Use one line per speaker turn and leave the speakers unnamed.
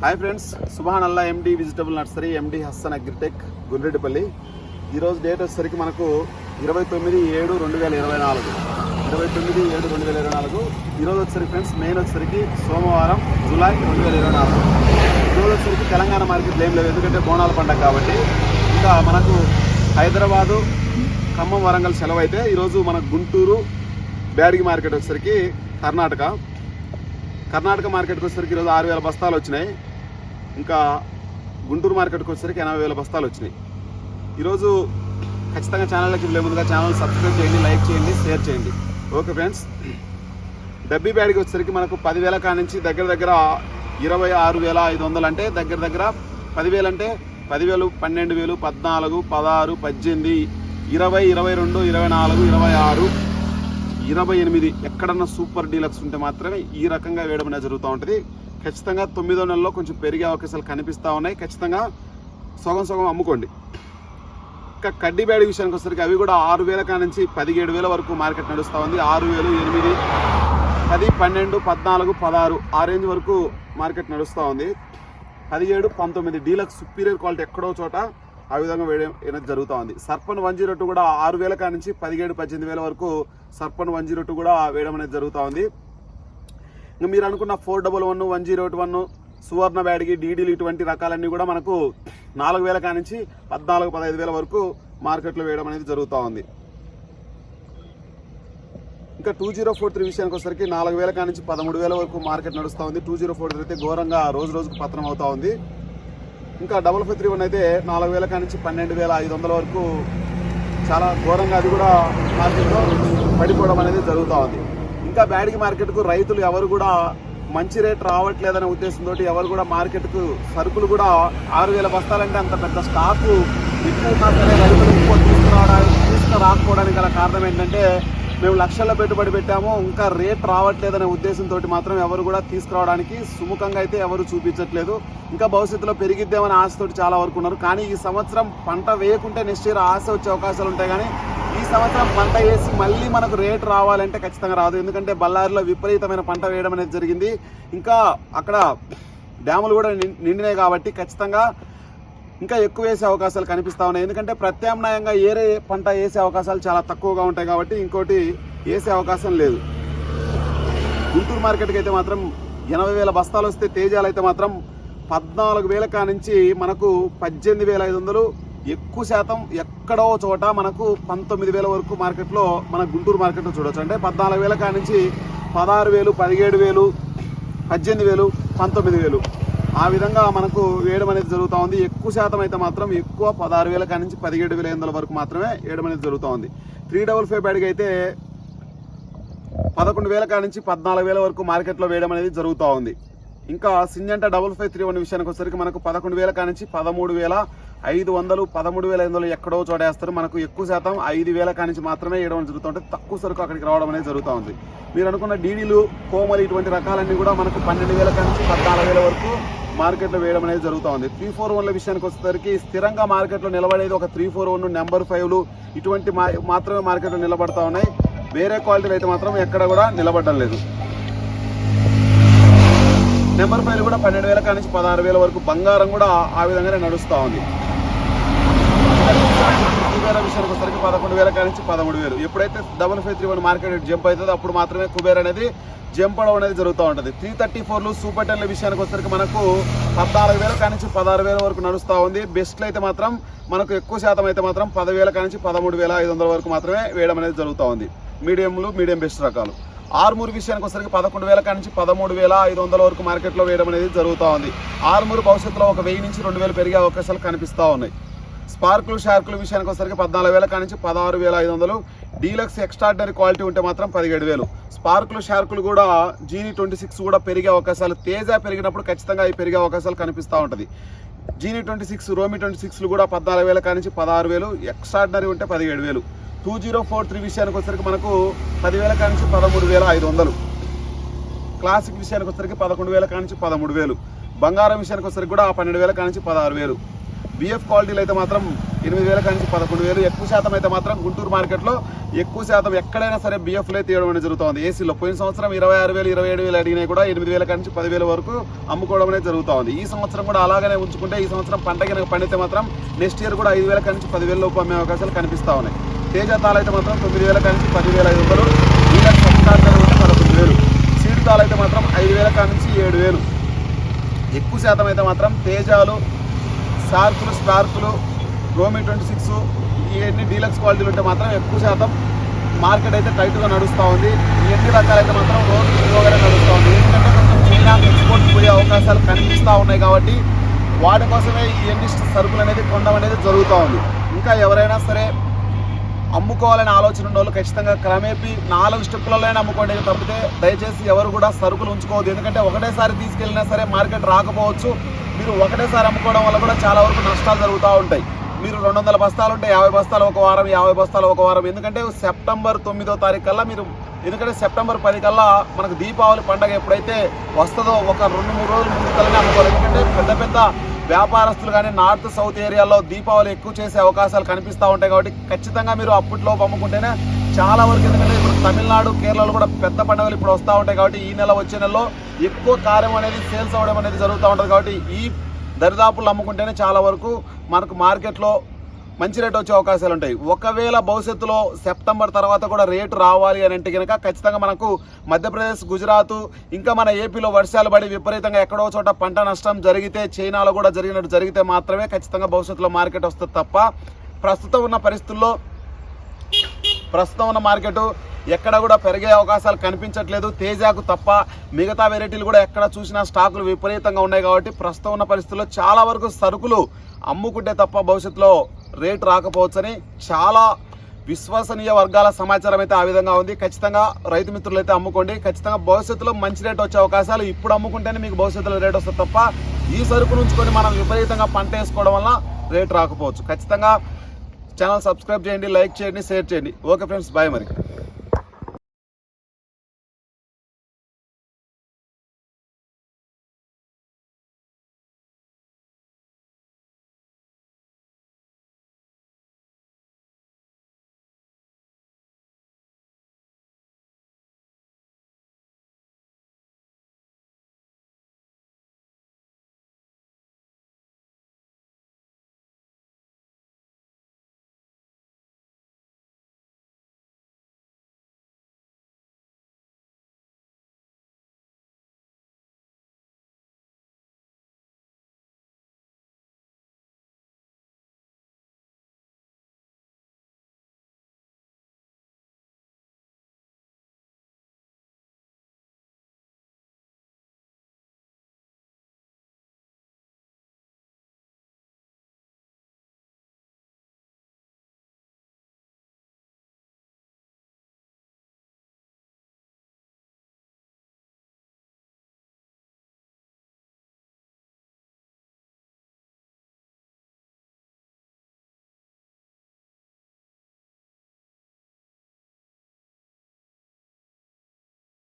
Hi friends Subhan Allah MD vegetable nursery MD Hassan agritech Gundreddipalli. ఈరోజు date వచ్చేసరికి మనకు ఇరవై తొమ్మిది ఏడు రెండు వేల ఇరవై నాలుగు. ఇరవై తొమ్మిది ఏడు రెండు వేల ఇరవై నాలుగు. ఈరోజు వచ్చేసరికి ఫ్రెండ్స్ మెయిన్ వచ్చేసరికి సోమవారం జూలై రెండు వేల ఇరవై నాలుగు. ఈరోజు వచ్చేసరికి తెలంగాణ మార్కెట్లు ఏం లేవు ఎందుకంటే బోనాల పండగ కాబట్టి. ఇంకా మనకు హైదరాబాదు ఖమ్మం వరంగల్ సెలవు అయితే ఈరోజు మన గుంటూరు బ్యాడిగి మార్కెట్ వచ్చేసరికి కర్ణాటక. కర్ణాటక మార్కెట్కి వచ్చేసరికి ఈరోజు ఆరు వేల బస్తాలు వచ్చినాయి. ఇంకా గుంటూరు మార్కెట్కి వచ్చేసరికి ఎనభై వేల బస్తాలు వచ్చినాయి. ఈరోజు ఖచ్చితంగా ఛానల్కి వెళ్ళే ముందుగా ఛానల్ సబ్స్క్రైబ్ చేయండి లైక్ చేయండి షేర్ చేయండి. ఓకే ఫ్రెండ్స్ డబ్బీ బ్యాడ్కి వచ్చేసరికి మనకు పదివేల కాడ నుంచి దగ్గర దగ్గర ఇరవై ఆరు వేల ఐదు వందలు అంటే దగ్గర దగ్గర పదివేలు అంటే పదివేలు పన్నెండు వేలు పద్నాలుగు పదహారు పద్దెనిమిది ఇరవై ఇరవై రెండు ఇరవై నాలుగు ఇరవై ఆరు ఇరవై ఎనిమిది ఎక్కడన్నా సూపర్ డీలక్స్ ఉంటే మాత్రమే ఈ రకంగా వేయడం అనేది జరుగుతూ ఉంటుంది. ఖచ్చితంగా తొమ్మిదో నెలలో కొంచెం పెరిగే అవకాశాలు కనిపిస్తూ ఉన్నాయి. ఖచ్చితంగా సగం సగం అమ్ముకోండి. ఇంకా కడ్డీ విషయానికి వచ్చేసరికి అవి కూడా ఆరు వేల కాడ నుంచి పదిహేడు వేల వరకు మార్కెట్ నడుస్తూ ఉంది. ఆరు వేలు ఎనిమిది పది పన్నెండు పద్నాలుగు పదహారు ఆ రేంజ్ వరకు మార్కెట్ నడుస్తూ ఉంది. పదిహేడు పంతొమ్మిది డీలక్స్ సుపీరియర్ క్వాలిటీ ఎక్కడో చోట ఆ విధంగా వేయడం అనేది జరుగుతూ ఉంది. సర్పన్ వన్ జీరో టూ కూడా ఆరు వేల కాడి నుంచి పదిహేడు పద్దెనిమిది వేల వరకు సర్పన్ వన్ జీరో టూ కూడా వేయడం అనేది జరుగుతూ ఉంది. ఇంకా మీరు అనుకున్న four double one one zero eight one Suvarna Byadgi డీడీలు ఇటువంటి రకాలన్నీ కూడా మనకు నాలుగు వేల కాడి నుంచి పద్నాలుగు పదహైదు వేల వరకు మార్కెట్లో వేయడం అనేది జరుగుతూ ఉంది. ఇంకా టూ జీరో ఫోర్ త్రీ విషయానికి వచ్చేసరికి నాలుగు వేల కాడి నుంచి పదమూడు వేల వరకు మార్కెట్ నడుస్తూ ఉంది. టూ జీరో ఫోర్ త్రీ అయితే ఘోరంగా రోజు రోజుకు పతనం అవుతూ ఉంది. ఇంకా డబల్ ఫైవ్ త్రీ వన్ అయితే నాలుగు వేల కాడ నుంచి పన్నెండు వేల ఐదు వందల వరకు చాలా ఘోరంగా అది కూడా మార్కెట్లో పడిపోవడం అనేది జరుగుతూ ఉంది. ఇంకా బ్యాడిగి మార్కెట్కు రైతులు ఎవరు కూడా మంచి రేట్ రావట్లేదనే ఉద్దేశంతో ఎవరు కూడా మార్కెట్కు సరుకులు కూడా ఆరు వేల బస్తాలంటే అంత పెద్ద స్టాకు ఎక్కువ ఉన్నా సరే రైతులు ఎక్కువ తీసుకురావడానికి తీసుకురాకపోవడానికి గల కారణం ఏంటంటే మేము లక్షల్లో పెట్టుబడి పెట్టాము ఇంకా రేట్ రావట్లేదనే ఉద్దేశంతో మాత్రం ఎవరు కూడా తీసుకురావడానికి సుముఖంగా అయితే ఎవరు చూపించట్లేదు. ఇంకా భవిష్యత్తులో పెరిగిద్దామని ఆశతోటి చాలా వరకు ఉన్నారు. కానీ ఈ సంవత్సరం పంట వేయకుంటే నెక్స్ట్ ఇయర్ ఆశ వచ్చే అవకాశాలు ఉంటాయి. కానీ ఈ సంవత్సరం పంట వేసి మళ్ళీ మనకు రేట్ రావాలంటే ఖచ్చితంగా రాదు. ఎందుకంటే బళ్ళారిలో విపరీతమైన పంట వేయడం అనేది జరిగింది. ఇంకా అక్కడ డ్యాములు కూడా నిండినాయి కాబట్టి ఖచ్చితంగా ఇంకా ఎక్కువ వేసే అవకాశాలు కనిపిస్తా ఉన్నాయి. ఎందుకంటే ప్రత్యామ్నాయంగా ఏరే పంట వేసే అవకాశాలు చాలా తక్కువగా ఉంటాయి కాబట్టి ఇంకోటి వేసే అవకాశం లేదు. గుంటూరు మార్కెట్కి అయితే మాత్రం ఎనభై వేల బస్తాలు వస్తే తేజాలు అయితే మాత్రం పద్నాలుగు వేల నుంచి మనకు పద్దెనిమిది వేల ఐదు వందలు ఎక్కువ శాతం ఎక్కడో చోట మనకు పంతొమ్మిది వేల వరకు మార్కెట్లో మన గుంటూరు మార్కెట్లో చూడవచ్చు అంటే పద్నాలుగు వేల నుంచి పదహారు వేలు పదిహేడు వేలు పద్దెనిమిది వేలు పంతొమ్మిది వేలు. ఆ విధంగా మనకు వేయడం అనేది జరుగుతూ ఉంది. ఎక్కువ శాతం అయితే మాత్రం ఎక్కువ పదహారు వేల కాడి నుంచి పదిహేడు వేల ఎనిమిది వరకు మాత్రమే వేయడం అనేది జరుగుతూ ఉంది. త్రీ డబుల్ ఫైవ్ బ్యాడ్కి అయితే పదకొండు వేల కాడి నుంచి పద్నాలుగు వేల వరకు మార్కెట్లో వేయడం అనేది జరుగుతూ ఉంది. ఇంకా Syngenta double five three one విషయానికి వచ్చేసరికి మనకు పదకొండు వేల కాడి నుంచి పదమూడు వేల ఐదు వందలు పదమూడు వేల ఐదు వందలు ఎక్కడో చోటేస్తారు. మనకు ఎక్కువ శాతం ఐదు వేల కాడి నుంచి మాత్రమే వేయడం జరుగుతూ ఉంటుంది తక్కువ సరుకు అక్కడికి రావడం అనేది జరుగుతూ ఉంది. మీరు అనుకున్న డీడీలు కోమలు ఇటువంటి రకాలన్నీ కూడా మనకు పన్నెండు వేల కాడి నుంచి పద్నాలుగు వేల వరకు మార్కెట్లో వేయడం అనేది జరుగుతూ ఉంది. త్రీ ఫోర్ వన్ల విషయానికి వచ్చేసరికి స్థిరంగా మార్కెట్లో నిలబడేది ఒక త్రీ ఫోర్ వన్ నెంబర్ ఫైవ్లు ఇటువంటి మా మాత్రమే మార్కెట్లో నిలబడతా ఉన్నాయి. వేరే క్వాలిటీలు అయితే మాత్రం ఎక్కడ కూడా నిలబడడం లేదు. నెంబర్ ఫైవ్ కూడా పన్నెండు వేల కానించి పదహారు వేల వరకు బంగారం కూడా ఆ విధంగానే నడుస్తూ ఉంది. కుబేర విషయానికి వచ్చేసరికి పదకొండు వేల నుంచి పదమూడు వేలు. ఎప్పుడైతే double five three one market jump అవుతుందో అప్పుడు మాత్రమే కుబేర్ అనేది జంప్ అవడం అనేది జరుగుతూ ఉంటుంది. త్రీ థర్టీ ఫోర్లు సూపర్ టెన్ల విషయానికి వచ్చేసరికి మనకు పద్నాలుగు వేల కానించి నుంచి పదహారు వేల వరకు నడుస్తూ ఉంది. బెస్ట్లు అయితే మాత్రం మనకు ఎక్కువ శాతం అయితే మాత్రం పదివేల కానించి నుంచి పదమూడు వేల ఐదు వందల వరకు మాత్రమే వేయడం అనేది జరుగుతూ ఉంది. మీడియంలు మీడియం బెస్ట్ రకాలు. ఆరుమూరు విషయానికి వచ్చేసరికి పదకొండు వేల కానించి నుంచి పదమూడు వేల ఐదు వందల వరకు మార్కెట్లో వేయడం అనేది జరుగుతూ ఉంది. ఆరుమూరు భవిష్యత్తులో ఒక వెయ్యి నుంచి రెండు వేలు పెరిగే అవకాశాలు కనిపిస్తూ ఉన్నాయి. స్పార్కులు షార్కులు విషయానికి వచ్చేసరికి పద్నాలుగు వేల కానించి నుంచి పదహారు వేల ఐదు వందలు. డీలక్స్ ఎక్స్ట్రాడినరీ క్వాలిటీ ఉంటే మాత్రం పదిహేడు వేలు. స్పార్కులు షార్కులు కూడా జీనీ ట్వంటీ సిక్స్ కూడా పెరిగే అవకాశాలు తేజ పెరిగినప్పుడు ఖచ్చితంగా అవి పెరిగే అవకాశాలు కనిపిస్తూ ఉంటుంది. జీనీ ట్వంటీ సిక్స్ రోమి ట్వంటీ సిక్స్లు కూడా పద్నాలుగు వేల కానించి పదహారు వేలు ఎక్స్ట్రాడినరీ ఉంటే పదిహేడు వేలు. టూ జీరో ఫోర్ త్రీ విషయానికి వచ్చేసరికి మనకు పదివేల కానించి నుంచి పదమూడు వేల ఐదు వందలు. క్లాసిక్ విషయానికి వచ్చేసరికి పదకొండు వేల కానించి పదమూడు వేలు. బంగారం విషయానికి వచ్చేసరికి కూడా పన్నెండు వేల కానించి పదహారు వేలు. బిఎఫ్ క్వాలిటీలు అయితే మాత్రం ఎనిమిది వేల కానీ పదకొండు వేలు. ఎక్కువ శాతం అయితే మాత్రం గుంటూరు మార్కెట్లో ఎక్కువ శాతం ఎక్కడైనా సరే బిఎఫ్లో తీయడం అనేది జరుగుతుంది. ఏసీలో పోయిన సంవత్సరం ఇరవై ఆరు వేలు ఇరవై ఏడు వేలు అడిగినాయి కూడా ఎనిమిది వేల నుంచి పదివేల వరకు అమ్ముకోవడం అనేది జరుగుతుంది. ఈ సంవత్సరం కూడా అలాగనే ఉంచుకుంటే ఈ సంవత్సరం పంట కనుక పండితే మాత్రం నెక్స్ట్ ఇయర్ కూడా ఐదు వేల నుంచి పదివేల లోపు అమ్మే అవకాశాలు కనిపిస్తూ ఉన్నాయి. తేజ తాలు అయితే మాత్రం తొమ్మిది వేల నుంచి పదివేల ఐదు వందలు. డీలక్స్ పదకొండు వేలు. సీడ్ తాలు అయితే మాత్రం ఐదు వేల నుంచి ఏడు వేలు. ఎక్కువ శాతం అయితే మాత్రం తేజాలు షార్కులు స్పార్కులు రోమి ట్వంటీ సిక్స్ ఇవన్నీ డీలక్స్ క్వాలిటీలు ఉంటే మాత్రం ఎక్కువ శాతం మార్కెట్ అయితే టైట్గా నడుస్తూ ఉంది. ఎన్ని రకాలైతే మాత్రం రోజు ఎక్కువగానే నడుస్తూ ఉంది. ఎందుకంటే కొంచెం చైనా ఎక్స్పోర్ట్ పోయే అవకాశాలు కనిపిస్తూ ఉన్నాయి కాబట్టి వాటి కోసమే ఇవన్నీ సరుకులు అనేది కొనడం అనేది జరుగుతూ ఉంది. ఇంకా ఎవరైనా సరే అమ్ముకోవాలనే ఆలోచన ఉన్న వాళ్ళు ఖచ్చితంగా క్రమేపీ నాలుగు స్టెప్పులలోనే అమ్ముకోండి తప్పితే దయచేసి ఎవరు కూడా సరుకులు ఉంచుకోవద్దు. ఎందుకంటే ఒకటేసారి తీసుకెళ్ళినా సరే మార్కెట్ రాకపోవచ్చు. మీరు ఒకటేసారి అమ్ముకోవడం వల్ల కూడా చాలా వరకు నష్టాలు జరుగుతూ ఉంటాయి. మీరు రెండు వందల బస్తాలు ఉంటే యాభై బస్తాలు ఒక వారం యాభై బస్తాలు ఒక వారం. ఎందుకంటే సెప్టెంబర్ తొమ్మిదో తారీఖు కల్లా మీరు ఎందుకంటే సెప్టెంబర్ పది కల్లా మనకు దీపావళి పండగ ఎప్పుడైతే వస్తుందో ఒక రెండు మూడు రోజులు ముందు కల్లా అమ్ముకోవాలి. ఎందుకంటే పెద్ద పెద్ద వ్యాపారస్తులు కానీ నార్త్ సౌత్ ఏరియాలో దీపావళి ఎక్కువ చేసే అవకాశాలు కనిపిస్తూ ఉంటాయి కాబట్టి ఖచ్చితంగా మీరు అప్పట్లో అమ్ముకుంటేనే చాలా వరకు ఎందుకంటే ఇప్పుడు తమిళనాడు కేరళలో కూడా పెద్ద పండుగలు ఇప్పుడు వస్తూ ఉంటాయి కాబట్టి ఈ నెల వచ్చే నెలలో ఎక్కువ కార్యం అనేది సేల్స్ అవ్వడం అనేది జరుగుతూ ఉంటుంది కాబట్టి ఈ దరిదాపులు అమ్ముకుంటేనే చాలా వరకు మనకు మార్కెట్లో మంచి రేట్ వచ్చే అవకాశాలు ఉంటాయి. ఒకవేళ భవిష్యత్తులో సెప్టెంబర్ తర్వాత కూడా రేటు రావాలి అని అంటే కనుక ఖచ్చితంగా మనకు మధ్యప్రదేశ్ గుజరాత్ ఇంకా మన ఏపీలో వర్షాలు పడి విపరీతంగా ఎక్కడో చోట పంట నష్టం జరిగితే చైనాలో కూడా జరిగినట్టు జరిగితే మాత్రమే ఖచ్చితంగా భవిష్యత్తులో మార్కెట్ వస్తుంది తప్ప ప్రస్తుతం ఉన్న పరిస్థితుల్లో ప్రస్తుతం ఉన్న మార్కెట్ ఎక్కడ కూడా పెరిగే అవకాశాలు కనిపించట్లేదు. తేజాకు తప్ప మిగతా వెరైటీలు కూడా ఎక్కడ చూసినా స్టాకులు విపరీతంగా ఉన్నాయి కాబట్టి ప్రస్తుతం ఉన్న పరిస్థితుల్లో చాలా వరకు సరుకులు అమ్ముకుంటే తప్ప భవిష్యత్తులో రేటు రాకపోవచ్చని చాలా విశ్వసనీయ వర్గాల సమాచారం అయితే ఆ విధంగా ఉంది. ఖచ్చితంగా రైతు మిత్రులు అయితే అమ్ముకోండి. ఖచ్చితంగా భవిష్యత్తులో మంచి రేట్ వచ్చే అవకాశాలు ఇప్పుడు అమ్ముకుంటేనే మీకు భవిష్యత్తులో రేట్ వస్తుంది తప్ప ఈ సరుకు నుంచుకొని మనం విపరీతంగా పంట వేసుకోవడం వల్ల రేట్ రాకపోవచ్చు. ఖచ్చితంగా ఛానల్ సబ్స్క్రైబ్ చేయండి లైక్ చేయండి షేర్ చేయండి. ఓకే ఫ్రెండ్స్ బాయ్ మరి.